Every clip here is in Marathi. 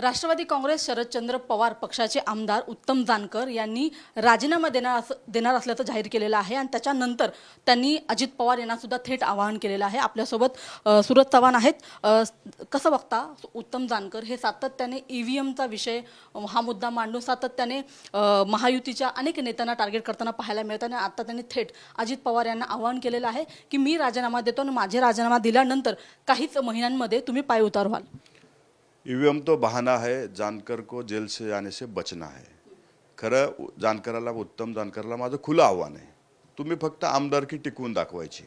राष्ट्रवादी काँग्रेस शरदचंद्र पवार पक्षाचे आमदार उत्तम जानकर यांनी राजीनामा देणार अस देणार असल्याचं जाहीर केलेलं आहे आणि त्याच्यानंतर त्यांनी अजित पवार यांना सुद्धा थेट आवाहन केलेलं आहे. आपल्यासोबत सुरत सुरज चव्हाण आहेत. कसं बघता उत्तम जानकर हे सातत्याने ई व्ही एमचा विषय हा मुद्दा मांडून सातत्याने महायुतीच्या अनेक नेत्यांना टार्गेट करताना पाहायला मिळतं आणि आता त्यांनी थेट अजित पवार यांना आवाहन केलेलं आहे की मी राजीनामा देतो आणि माझे राजीनामा दिल्यानंतर काहीच महिन्यांमध्ये तुम्ही पाय उतार व्हाल ईव्हीएम तो बहाना है जानकर को जेल से जाने से बचना है. खरं जानकराला उत्तम जानकराला माझं खुलं आव्हान आहे. तुम्ही फक्त आमदारकी टिकवून दाखवायची.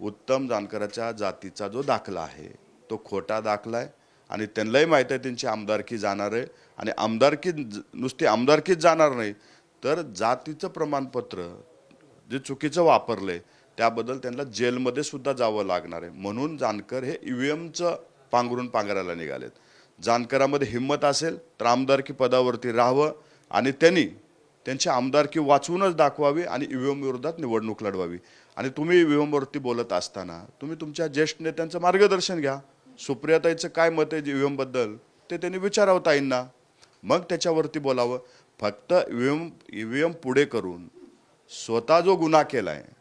उत्तम जानकराच्या जातीचा जो दाखला आहे तो खोटा दाखला आहे आणि त्यांनाही माहीत आहे त्यांची आमदारकी जाणार आहे आणि आमदारकी ज- नुसती आमदारकीच जाणार नाही तर जातीचं प्रमाणपत्र जे चुकीचं वापरलं आहे त्याबद्दल त्यांना जेलमध्ये सुद्धा जावं लागणार आहे. म्हणून जानकर हे ई व्ही एमचं पांघरून पांघरायला निघालेत. जानकरामध्ये हिंमत असेल तर आमदारकी पदावरती राहावं आणि त्यांनी त्यांची आमदारकी वाचवूनच दाखवावी आणि ईव्हीएम विरोधात निवडणूक लढवावी. आणि तुम्ही ईव्हीएम एमवरती बोलत असताना तुम्ही तुमच्या ज्येष्ठ नेत्यांचं मार्गदर्शन घ्या. सुप्रियाताईचं काय मत आहे ईव्हीएम एमबद्दल ते त्यांनी विचारावं ताईंना. मग त्याच्यावरती बोलावं. फक्त ई व्ही एम पुढे करून स्वतः जो गुन्हा केला आहे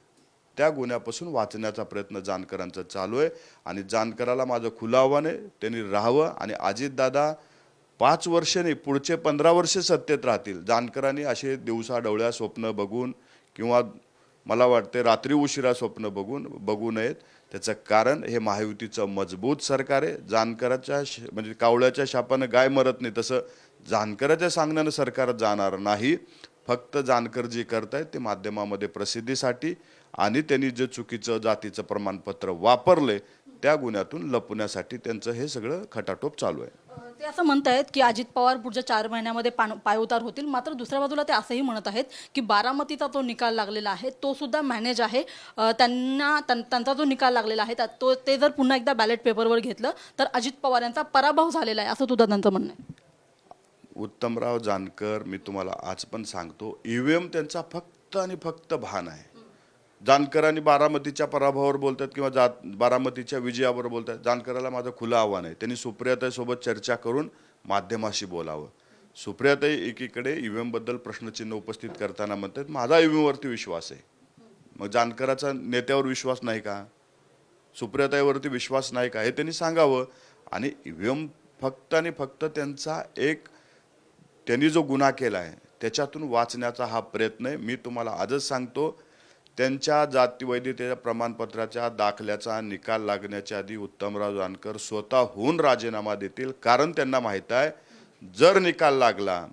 त्या गुन्ह्यापासून वाचण्याचा प्रयत्न जानकरांचा चालू आहे. आणि जानकराला माझं खुलं आव्हान आहे. त्यांनी राहावं आणि अजितदादा पाच वर्षाने पुढचे पंधरा वर्षे सत्तेत राहतील. जानकरांनी असे दिवसा डवळ्या स्वप्न बघून किंवा मला वाटते रात्री उशिरा स्वप्न बघून बघू नयेत. त्याचं कारण हे महायुतीचं मजबूत सरकार आहे. जानकराच्या श- म्हणजे कावळ्याच्या शापानं गाय मरत नाही. तसं जानकराच्या सांगण्यानं सरकार जाणार नाही. फक्त जानकर जे करतायत ते माध्यमामध्ये प्रसिद्धीसाठी आणि त्यांनी जे चुकीचं जातीचं प्रमाणपत्र वापरले त्या गुन्ह्यातून लपवण्यासाठी त्यांचं हे सगळं खटाटोप चालू आहे. ते असं म्हणतायत की अजित पवार पुढच्या चार महिन्यामध्ये पान पायउतार होतील. मात्र दुसऱ्या बाजूला ते असंही म्हणत आहेत की बारामतीचा तो निकाल लागलेला आहे तो सुद्धा मॅनेज आहे. त्यांना त्यां- त्यांचा जो निकाल लागलेला आहे तो ते जर पुन्हा एकदा बॅलेट पेपरवर घेतलं तर अजित पवार यांचा पराभव झालेला आहे असं सुद्धा त्यांचं म्हणणं आहे. उत्तमराव जानकर मी तुम्हाला आज पण सांगतो ईव्हीएम त्यांचा फक्त आणि फक्त भान आहे. जानकरांनी बारामतीच्या पराभवावर बोलतात किंवा जात बारामतीच्या विजयावर बोलतात. जानकराला माझं खुलं आव्हान आहे. त्यांनी सुप्रियाताईसोबत चर्चा करून माध्यमाशी बोलावं. सुप्रियाताई एकीकडे ईव्हीएम एमबद्दल प्रश्नचिन्ह उपस्थित करताना म्हणतात माझा ईव्हीएमवरती विश्वास आहे. मग जानकराचा नेत्यावर विश्वास नाही का? सुप्रियाताईवरती विश्वास नाही का? हे त्यांनी सांगावं. आणि ईव्हीएम फक्त आणि फक्त त्यांचा एक त्यांनी जो गुन्हा केला आहे त्याच्यातून वाचण्याचा हा प्रयत्न आहे. मी तुम्हाला आजच सांगतो त्यांच्या जातीवैधतेच्या प्रमाणपत्राच्या दाखल्याचा निकाल लागण्याच्या आधी उत्तमराव जानकर स्वतःहून राजीनामा देतील. कारण त्यांना माहीत आहे जर निकाल लागला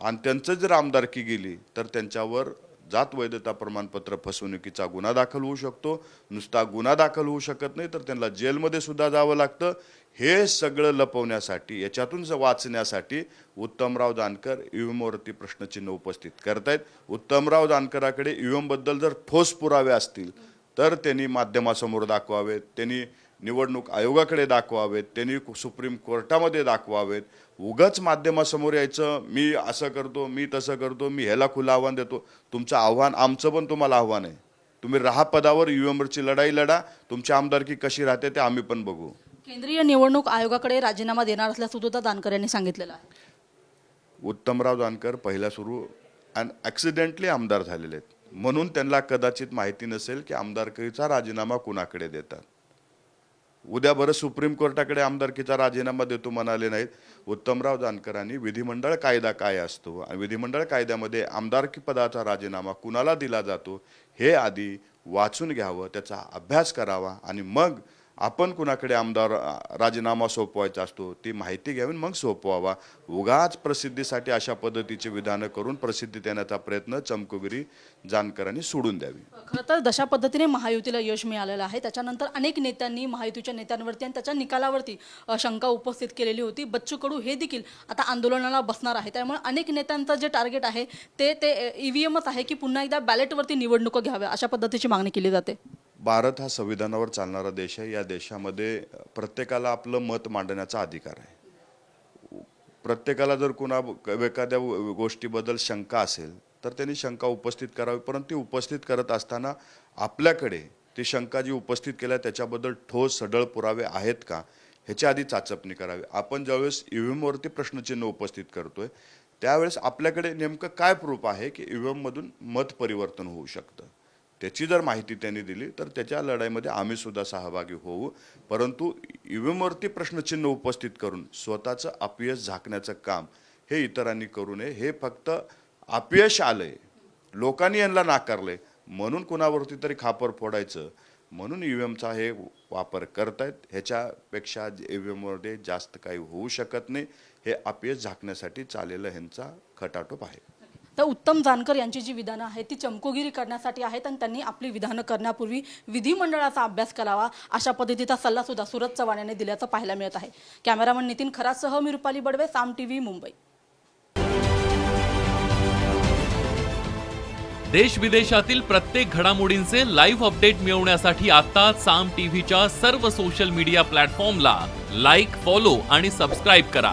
आणि त्यांचं जर आमदारकी गेली तर त्यांच्यावर जात वैधता प्रमाणपत्र फसवणुकीचा गुन्हा दाखल होऊ शकतो. नुसता गुन्हा दाखल होऊ शकत नाही तर त्यांना जेलमध्ये सुद्धा जावं लागतं. हे सगळं लपवण्यासाठी याच्यातून वाचण्यासाठी उत्तमराव जानकर ईव्हीएमवरती प्रश्नचिन्ह उपस्थित करतायत. उत्तमराव जानकराकडे ईव्हीएम एमबद्दल जर ठोस पुरावे असतील तर त्यांनी माध्यमासमोर दाखवावेत. त्यांनी निवडणूक आयोगाकडे दाखवावेत त्यांनी सुप्रीम कोर्टामध्ये दाखवावेत. उगाच माध्यमासमोर यायचं मी असं करतो मी तसं करतो मी ह्याला खुलं आव्हान देतो. तुमचं आव्हान आमचं पण तुम्हाला आव्हान आहे. तुम्ही राहा पदावर ईव्हीएमवरची लढाई लढा. तुमची आमदारकी कशी राहते ते आम्ही पण बघू. केंद्रीय निवडणूक आयोगाकडे राजीनामा देणार असल्याचं सुद्धा जानकर यांनी सांगितलेलं आहे. उत्तमराव जानकर पहिला सुरू आणि ॲक्सिडेंटली आमदार झालेले आहेत. म्हणून त्यांना कदाचित माहिती नसेल की आमदारकीचा राजीनामा कुणाकडे देतात. उद्या बरं सुप्रीम कोर्टाकडे आमदारकीचा राजीनामा देतो म्हणाले नाहीत. उत्तमराव जानकरांनी विधिमंडळ कायदा काय असतो? आणि विधिमंडळ कायद्यामध्ये आमदारकी पदाचा राजीनामा कुणाला दिला जातो? हे आधी वाचून घ्यावं त्याचा अभ्यास करावा आणि मग आपण कुणाकडे आमदार राजीनामा सोपवायचा असतो ती माहिती घ्यावी मग सोपवावा. उगाच प्रसिद्धीसाठी अशा पद्धतीचे विधानं करून प्रसिद्धी देण्याचा प्रयत्न चमकुगिरी जानकरांनी सोडून द्यावी. खरं तर जशा पद्धतीने महायुतीला यश मिळालेलं आहे. त्याच्यानंतर अनेक नेत्यांनी महायुतीच्या नेत्यांवरती आणि त्याच्या निकालावरती शंका उपस्थित केलेली होती. बच्चू कडू हे देखील आता आंदोलनाला बसणार आहे. त्यामुळे अनेक नेत्यांचं जे टार्गेट आहे ते ते ई व्ही एमच आहे की पुन्हा एकदा बॅलेटवरती निवडणुका घ्याव्या अशा पद्धतीची मागणी केली जाते. भारत हा संविधानावर चालणारा देश आहे. या देशामध्ये प्रत्येकाला आपलं मत मांडण्याचा अधिकार आहे. प्रत्येकाला जर कुणा एखाद्या गोष्टीबद्दल शंका असेल तर त्यांनी शंका उपस्थित करावी. परंतु ती उपस्थित करत असताना आपल्याकडे ती शंका जी उपस्थित केल्या त्याच्याबद्दल ठोस सडळ पुरावे आहेत का? ह्याच्या आधी चाचपणी करावी. आपण ज्यावेळेस ई ईव्हीएमवरती प्रश्नचिन्ह उपस्थित करतोय त्यावेळेस आपल्याकडे नेमकं काय प्रूफ आहे की ईव्हीएममधून मत परिवर्तन होऊ शकतं? त्याची जर माहिती त्यांनी दिली तर त्याच्या लढाईमध्ये आम्ही सुद्धा सहभागी होऊ. परंतु ईव्हीएमवरती प्रश्नचिन्ह उपस्थित करून स्वतःचं अपयश झाकण्याचं काम हे इतरांनी करू नये. हे फक्त अपयश आलंय. लोकांनी यांना नाकारलंय. म्हणून कुणावरती तरी खापर फोडायचं. म्हणून ईव्हीएमचा हे वापर करतायत. ह्याच्यापेक्षा ईव्हीएममध्ये जास्त काही होऊ शकत नाही. हे अपयश झाकण्यासाठी चाललेलं ह्यांचा खटाटोप आहे. तर उत्तम जानकर यांची जी विधानं आहेत ती चमकोगिरी करण्यासाठी आहेत आणि त्यांनी आपली विधानं करण्यापूर्वी विधिमंडळाचा अभ्यास करावा अशा पद्धतीचा सल्ला सुद्धा सुरज चव्हाण यांनी दिल्याचं पाहायला मिळत आहे. कॅमेरामन नितीन खरासह मी रुपाली बडवे साम टी व्ही मुंबई. देश विदेशातील प्रत्येक घडामोडींचे लाईव्ह अपडेट मिळवण्यासाठी आता साम टीव्हीच्या सर्व सोशल मीडिया प्लॅटफॉर्मला लाईक फॉलो आणि सबस्क्राईब करा.